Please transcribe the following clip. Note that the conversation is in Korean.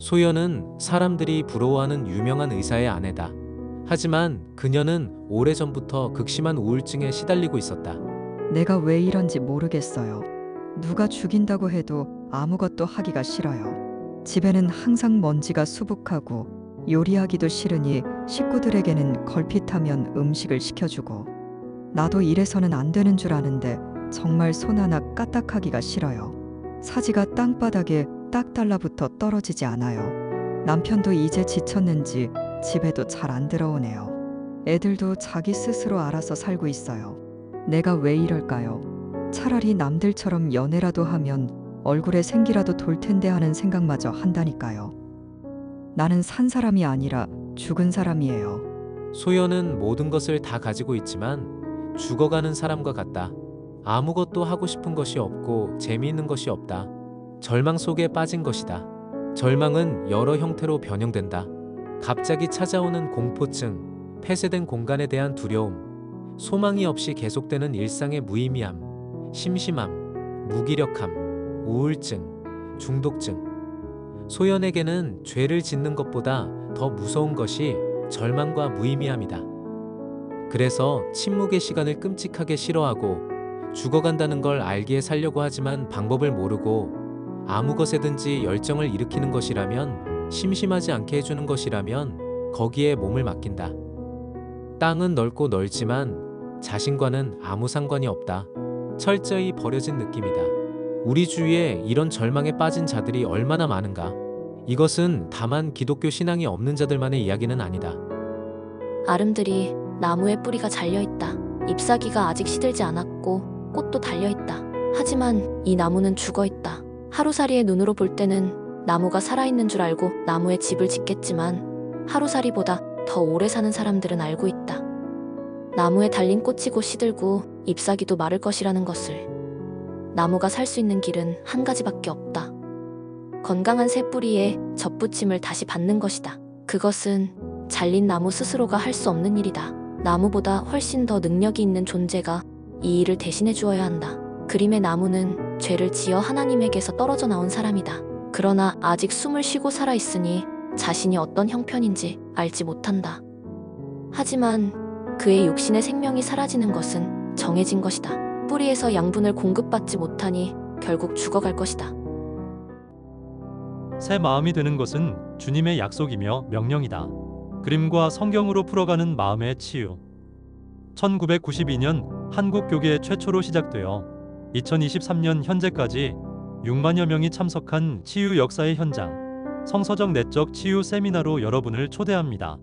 소연은 사람들이 부러워하는 유명한 의사의 아내다. 하지만 그녀는 오래전부터 극심한 우울증에 시달리고 있었다. 내가 왜 이런지 모르겠어요. 누가 죽인다고 해도 아무것도 하기가 싫어요. 집에는 항상 먼지가 수북하고 요리하기도 싫으니 식구들에게는 걸핏하면 음식을 시켜주고 나도 이래서는 안 되는 줄 아는데 정말 손 하나 까딱하기가 싫어요. 사지가 땅바닥에 딱 달라붙어 떨어지지 않아요. 남편도 이제 지쳤는지 집에도 잘 안 들어오네요. 애들도 자기 스스로 알아서 살고 있어요. 내가 왜 이럴까요? 차라리 남들처럼 연애라도 하면 얼굴에 생기라도 돌 텐데 하는 생각마저 한다니까요. 나는 산 사람이 아니라 죽은 사람이에요. 소연은 모든 것을 다 가지고 있지만 죽어가는 사람과 같다. 아무것도 하고 싶은 것이 없고 재미있는 것이 없다. 절망 속에 빠진 것이다. 절망은 여러 형태로 변형된다. 갑자기 찾아오는 공포증, 폐쇄된 공간에 대한 두려움, 소망이 없이 계속되는 일상의 무의미함, 심심함, 무기력함, 우울증, 중독증. 소연에게는 죄를 짓는 것보다 더 무서운 것이 절망과 무의미함이다. 그래서 침묵의 시간을 끔찍하게 싫어하고 죽어간다는 걸 알기에 살려고 하지만 방법을 모르고 아무 것에든지 열정을 일으키는 것이라면 심심하지 않게 해주는 것이라면 거기에 몸을 맡긴다. 땅은 넓고 넓지만 자신과는 아무 상관이 없다. 철저히 버려진 느낌이다. 우리 주위에 이런 절망에 빠진 자들이 얼마나 많은가. 이것은 다만 기독교 신앙이 없는 자들만의 이야기는 아니다. 아름들이 나무에 뿌리가 잘려 있다. 잎사귀가 아직 시들지 않았고 꽃도 달려 있다. 하지만 이 나무는 죽어 있다. 하루살이의 눈으로 볼 때는 나무가 살아있는 줄 알고 나무에 집을 짓겠지만 하루살이보다 더 오래 사는 사람들은 알고 있다. 나무에 달린 꽃이 곧 시들고 잎사귀도 마를 것이라는 것을. 나무가 살 수 있는 길은 한 가지밖에 없다. 건강한 새 뿌리에 젖붙임을 다시 받는 것이다. 그것은 잘린 나무 스스로가 할 수 없는 일이다. 나무보다 훨씬 더 능력이 있는 존재가 이 일을 대신해 주어야 한다. 그림의 나무는 죄를 지어 하나님에게서 떨어져 나온 사람이다. 그러나 아직 숨을 쉬고 살아 있으니 자신이 어떤 형편인지 알지 못한다. 하지만 그의 육신의 생명이 사라지는 것은 정해진 것이다. 뿌리에서 양분을 공급받지 못하니 결국 죽어갈 것이다. 새 마음이 되는 것은 주님의 약속이며 명령이다. 그림과 성경으로 풀어가는 마음의 치유. 1992년 한국 교계 최초로 시작되어 2023년 현재까지 6만여 명이 참석한 치유 역사의 현장. 성서적 내적 치유 세미나로 여러분을 초대합니다.